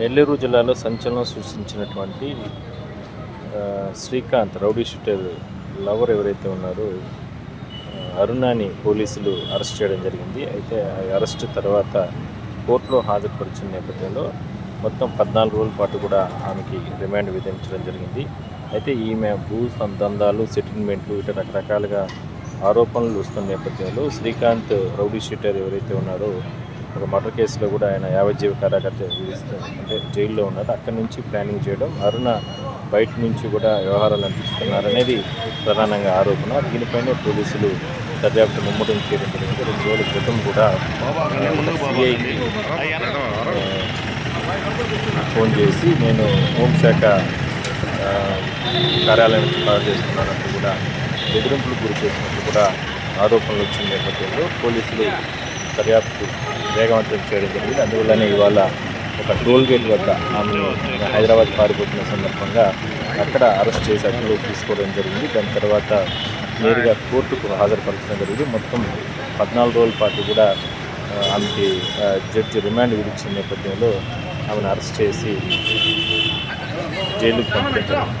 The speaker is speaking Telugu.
నెల్లూరు జిల్లాలో సంచలనం సృష్టించినటువంటి శ్రీకాంత్ రౌడీ షూటర్ లవర్ ఎవరైతే ఉన్నారో అరుణాని పోలీసులు అరెస్ట్ చేయడం జరిగింది. అయితే ఆ అరెస్ట్ తర్వాత కోర్టులో హాజరుపరిచిన నేపథ్యంలో మొత్తం పద్నాలుగు రోజుల పాటు కూడా ఆమెకి రిమాండ్ విధించడం జరిగింది. అయితే ఈమె భూ దందాలు సెటిల్మెంట్లు ఇటు రకరకాలుగా ఆరోపణలు వస్తున్న నేపథ్యంలో శ్రీకాంత్ రౌడీ షీటర్ ఎవరైతే ఉన్నారో ఒక మర్డర్ కేసులో కూడా ఆయన యావజ్జీవ కారాగార విధిస్తూ అంటే జైల్లో ఉన్నారు. అక్కడి నుంచి ప్లానింగ్ చేయడం అరుణ బయట నుంచి కూడా వ్యవహారాలు అందిస్తున్నారు అనేది ప్రధానంగా ఆరోపణ. దీనిపైనే పోలీసులు దర్యాప్తు ముమ్మటం చేయడం జరిగింది. రెండు రోజుల క్రితం కూడా సిఐకి ఫోన్ చేసి నేను హోంశాఖ ఆ, కార్యాలయం నుంచి కాల్ చేస్తున్నానంటూ కూడా బెదిరింపులు గురి చేసినట్టు కూడా ఆరోపణలు వచ్చిన నేపథ్యంలో పోలీసులు దర్యాప్తు వేగవంతం చేయడం జరిగింది. అందువల్లనే ఇవాళ ఒక టోల్ గేట్ వద్ద ఆమె హైదరాబాద్ పారిపోతున్న సందర్భంగా అక్కడ అరెస్ట్ చేసి అడ్డులో తీసుకోవడం జరిగింది. దాని తర్వాత నేరుగా కోర్టుకు హాజరుపరచడం జరిగింది. మొత్తం పద్నాలుగు రోజుల పాటు కూడా ఆమెకి జడ్జి రిమాండ్ విధించిన నేపథ్యంలో ఆమెను అరెస్ట్ చేసి జైలుకు పంపించారు